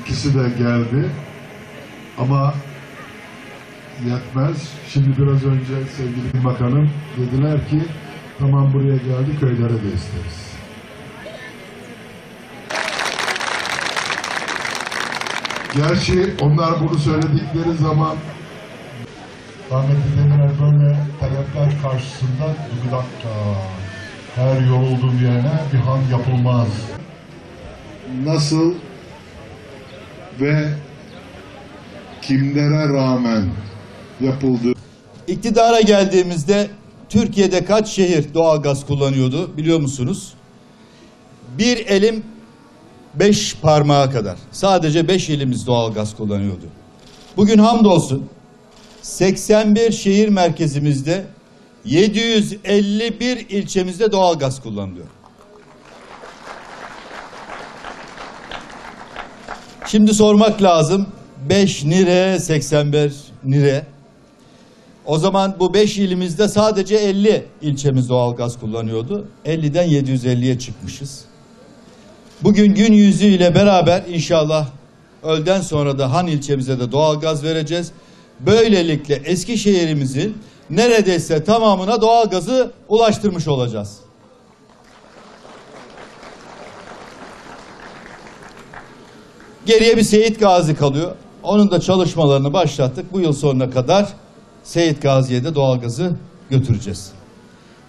İkisi de geldi. Ama yetmez. Şimdi biraz önce sevgili bakanım dediler ki tamam buraya geldi köylere de isteriz. Gerçi onlar bunu söyledikleri zaman rahmetli Demirel böyle talepler karşısında bir dakika her yorulduğum yerine bir han yapılmaz. Nasıl ve kimlere rağmen yapıldı. İktidara geldiğimizde Türkiye'de kaç şehir doğalgaz kullanıyordu biliyor musunuz? Bir elim beş parmağa kadar. Sadece beş ilimiz doğalgaz kullanıyordu. Bugün hamdolsun 81 şehir merkezimizde 751 ilçemizde doğalgaz kullanılıyor. Şimdi sormak lazım 5 nire 81 nire o zaman bu 5 ilimizde sadece 50 ilçemiz doğalgaz kullanıyordu. 50'den 750'ye çıkmışız. Bugün gün yüzüyle beraber inşallah öğleden sonra da Han ilçemize de doğalgaz vereceğiz. Böylelikle Eskişehir'imizin neredeyse tamamına doğalgazı ulaştırmış olacağız. Geriye bir Seyit Gazi kalıyor. Onun da çalışmalarını başlattık. Bu yıl sonuna kadar Seyit Gazi'ye de doğalgazı götüreceğiz.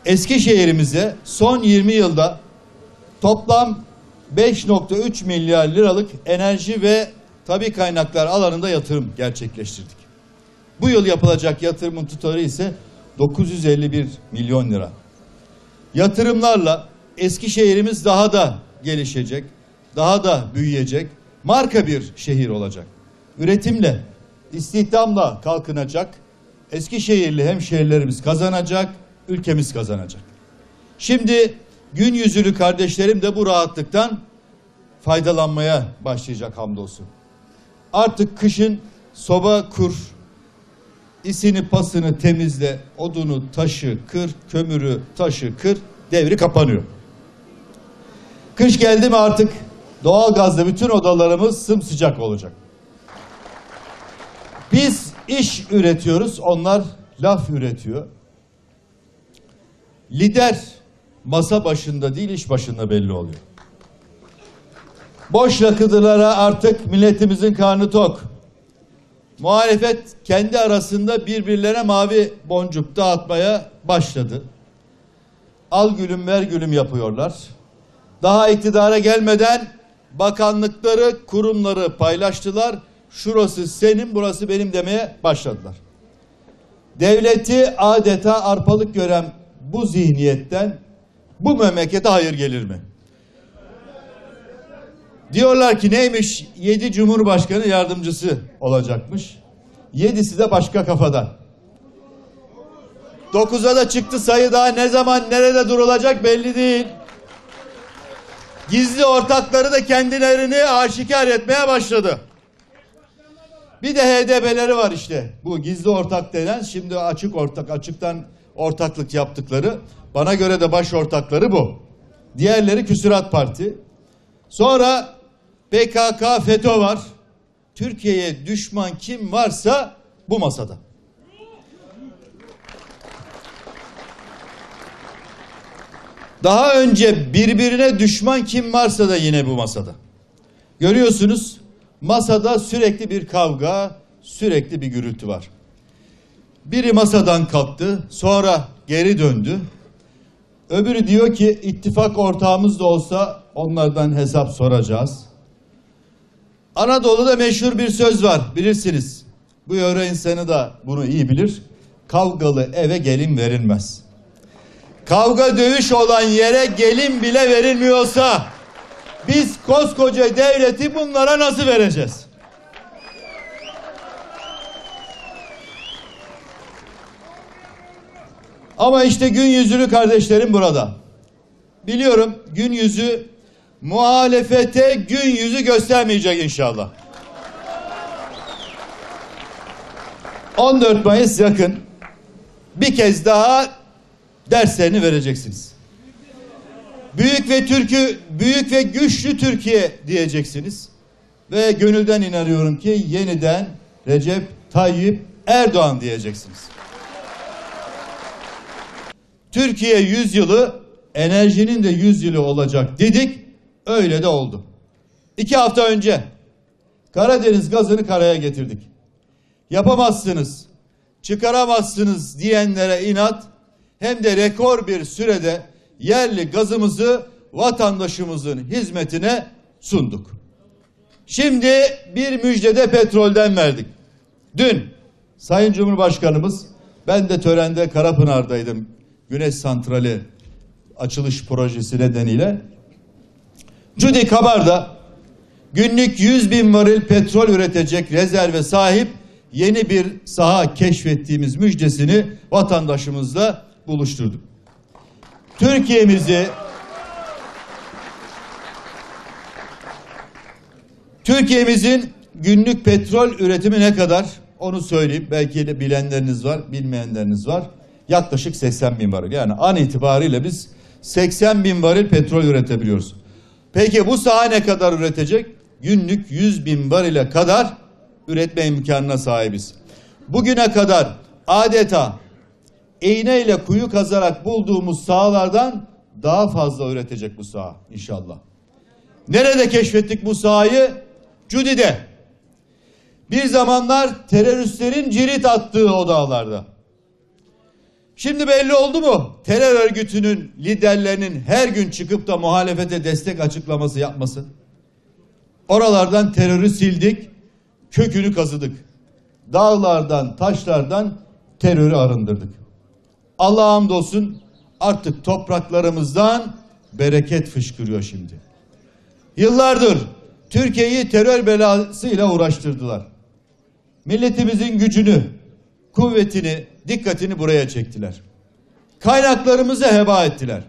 Eskişehir'imize son 20 yılda toplam 5.3 milyar liralık enerji ve tabi kaynaklar alanında yatırım gerçekleştirdik. Bu yıl yapılacak yatırımın tutarı ise 951 milyon lira. Yatırımlarla Eskişehir'imiz daha da gelişecek, daha da büyüyecek, marka bir şehir olacak. Üretimle, istihdamla kalkınacak, Eskişehirli hemşehrilerimiz kazanacak, ülkemiz kazanacak. Şimdi gün yüzlü kardeşlerim de bu rahatlıktan faydalanmaya başlayacak hamdolsun. Artık kışın soba kur, isini pasını temizle, odunu taşı kır, kömürü taşı kır, devri kapanıyor. Kış geldi mi artık doğalgazla bütün odalarımız sımsıcak olacak. Biz iş üretiyoruz, onlar laf üretiyor. Lider masa başında değil, iş başında belli oluyor. Boş lakıdılara artık milletimizin karnı tok. Muhalefet kendi arasında birbirlerine mavi boncuk dağıtmaya başladı. Al gülüm ver gülüm yapıyorlar. Daha iktidara gelmeden bakanlıkları, kurumları paylaştılar. Şurası senin, burası benim demeye başladılar. Devleti adeta arpalık gören bu zihniyetten bu memlekete hayır gelir mi? Diyorlar ki neymiş? Yedi Cumhurbaşkanı yardımcısı olacakmış. Yedisi de başka kafadan. Dokuza da çıktı sayı daha ne zaman nerede durulacak belli değil. Gizli ortakları da kendilerini aşikar etmeye başladı. Bir de HDP'leri var işte. Bu gizli ortak denen şimdi açık ortak, açıktan ortaklık yaptıkları. Bana göre de baş ortakları bu. Diğerleri Küsurat Parti. Sonra PKK, FETÖ var. Türkiye'ye düşman kim varsa bu masada. Daha önce birbirine düşman kim varsa da yine bu masada. Görüyorsunuz masada sürekli bir kavga, sürekli bir gürültü var. Biri masadan kalktı, sonra geri döndü. Öbürü diyor ki ittifak ortağımız da olsa onlardan hesap soracağız. Anadolu'da meşhur bir söz var bilirsiniz. Bu yöre insanı da bunu iyi bilir. Kavgalı eve gelin verilmez. Kavga dövüş olan yere gelin bile verilmiyorsa biz koskoca devleti bunlara nasıl vereceğiz? Ama işte gün yüzlü kardeşlerim burada. Biliyorum gün yüzü muhalefete gün yüzü göstermeyecek inşallah. 14 Mayıs yakın. Bir kez daha derslerini vereceksiniz. Büyük ve Türk'ü, büyük ve güçlü Türkiye diyeceksiniz. Ve gönülden inanıyorum ki yeniden Recep Tayyip Erdoğan diyeceksiniz. Türkiye yüzyılı enerjinin de yüzyılı olacak dedik. Öyle de oldu. İki hafta önce Karadeniz gazını karaya getirdik. Yapamazsınız, çıkaramazsınız diyenlere inat hem de rekor bir sürede yerli gazımızı vatandaşımızın hizmetine sunduk. Şimdi bir müjdede petrolden verdik. Dün Sayın Cumhurbaşkanımız ben de törende Karapınar'daydım. Güneş Santrali açılış projesi nedeniyle. Cudi Kabar'da günlük 100 bin varil petrol üretecek rezerve sahip yeni bir saha keşfettiğimiz müjdesini vatandaşımızla buluşturduk. Türkiye'mizi Türkiye'mizin günlük petrol üretimi ne kadar? Onu söyleyeyim. Belki de bilenleriniz var, bilmeyenleriniz var. Yaklaşık 80 bin varil. Yani an itibariyle biz 80 bin varil petrol üretebiliyoruz. Peki bu saha ne kadar üretecek? Günlük 100 bin varile kadar üretme imkanına sahibiz. Bugüne kadar adeta iğneyle kuyu kazarak bulduğumuz sahalardan daha fazla üretecek bu saha inşallah. Nerede keşfettik bu sahayı? Cudi'de. Bir zamanlar teröristlerin cirit attığı o dağlarda. Şimdi belli oldu mu? Terör örgütünün liderlerinin her gün çıkıp da muhalefete destek açıklaması yapması. Oralardan terörü sildik, kökünü kazıdık. Dağlardan, taşlardan terörü arındırdık. Allah'a hamdolsun artık topraklarımızdan bereket fışkırıyor şimdi. Yıllardır Türkiye'yi terör belasıyla uğraştırdılar. Milletimizin gücünü, kuvvetini, dikkatini buraya çektiler. Kaynaklarımızı heba ettiler.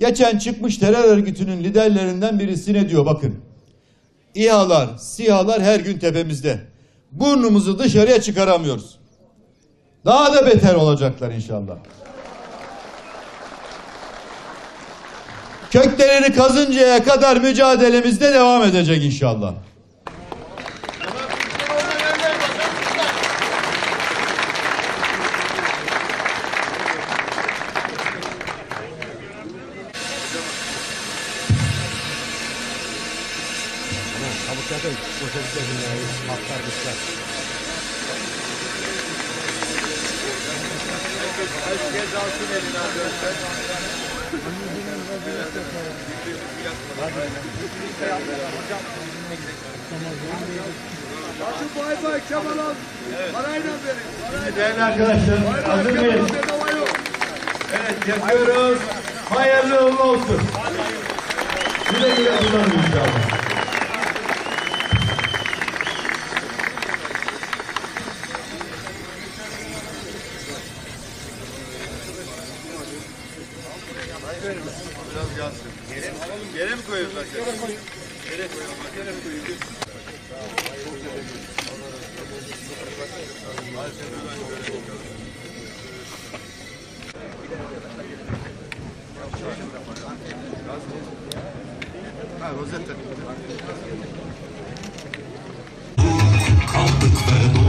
Geçen çıkmış terör örgütünün liderlerinden birisi ne diyor bakın. İHA'lar, SİHA'lar her gün tepemizde. Burnumuzu dışarıya çıkaramıyoruz. Daha da beter olacaklar inşallah. Köklerini kazıncaya kadar mücadelemizde devam edecek inşallah. Boşaltacak dünyayı. Atlar dışlar. Herkes alsın eline arkadaşlar. Bay bay Kemal abi. Parayla verin. Değerli arkadaşlar hazır mıyız? Evet yapıyoruz. Hayırlı uğurlu olsun. Güle güle kullanın inşallah. Biraz yansın. Yere, yere mi koyuyoruz arkadaşlar? Yere koyuyoruz. Yere koyuyoruz. Yere koyuyoruz. Ha, rozet Kaldık ve